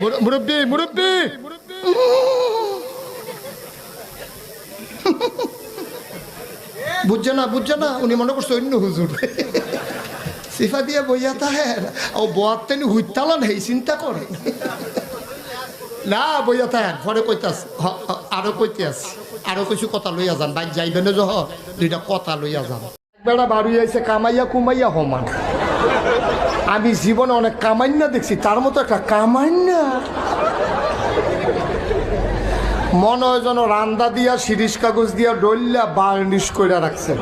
মুরব্বি মুরব্বি! বুঝছে না বুঝছে না? উনি মনে করছে অন্য হুজুর। সিফা দিয়ে বইয়া তাহের ও বোয়ার তেনি হুইতালান হেই চিন্তা করে। না, বইয়া তাহের পরে কইতাস হ- হ- আরও কইতে আস আরও কিছু কথা লইয়া যান, বাইক যাইবে না জহ, দুইটা কথা লইয়া যান। বেড়া বাড়ি আইছে, কামাইয়া কুমাইয়া হমান। আমি জীবনে অনেক কামান্না দেখছি, তার মতো একটা কামান্না মনে হয় যেন রান্দা দিয়া শিরিষ কাগজ দিয়া ডল্লা বার্নিশ করে রাখছে।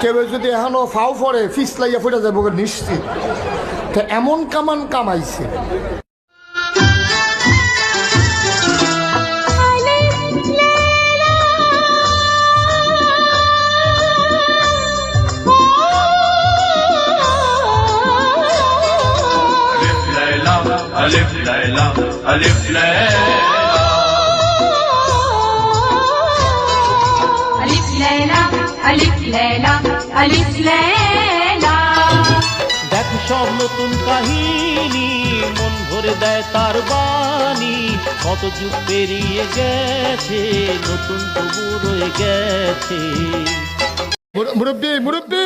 কেউ যদি এখনও ফাও ফরে ফিস লাইয়া ফুটে যাব নিশ্চিত। তো এমন কামান কামাইছে। ألف ليلى ألف ليلى ألف ليلى ألف ليلى ألف ليلى ألف ليلى দেখ সব নতুন কাহিনী মন ভরে দেয় তার বাণী কত যুগ পেরিয়ে গেছে নতুন তবু রয়ে গেছে মুর- মুরব্বি মুরব্বি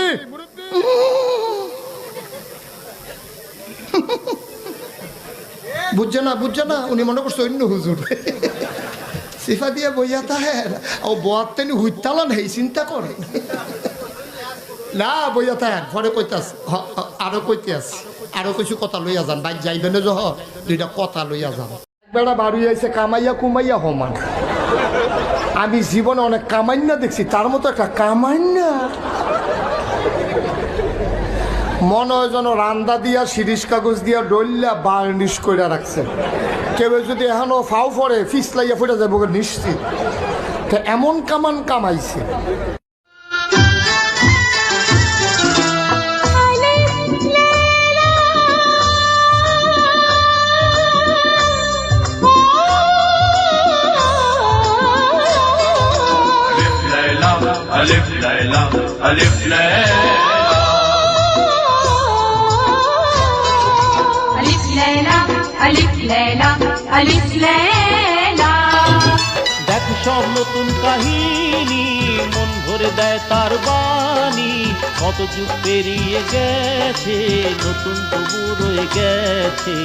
বুঝছে না বুঝছে না, উনি মনে করছে অন্য হুজুর। সিফা দিয়ে বইয়া তাহের, ও বোয়ার তেনি হুইতালান হেই, চিন্তা করে। না, বইয়া তাহের পরে কইতাস হ- হ- আরও কইতে আস আরও কিছু কথা লইয়া যান, বাইক যাইবে না জহ, দুইটা কথা লইয়া যান। বেড়া বাড়ি আইছে, কামাইয়া কুমাইয়া হমান। আমি জীবনে অনেক কামাইন্না দেখছি, তার মতো একটা কামাইন্না মনে হয় যেন রান্দা দিয়া শিরিষ কাগজ দিয়া ডল্লা বার্নিশ করে রাখছে কেউ যদি এখনও ফাও ফরে ফিস লাইয়া ফুটে যাব নিশ্চিত তা এমন কামান কামাইছে Alif Laila, Alif Laila. লেলা আলিফ লেলা। সব নতুন কাহিনী, মন ভরে দেয় তার বাণী। কত যুগ পেরিয়ে গেছে, নতুন তবু রয়ে গেছে।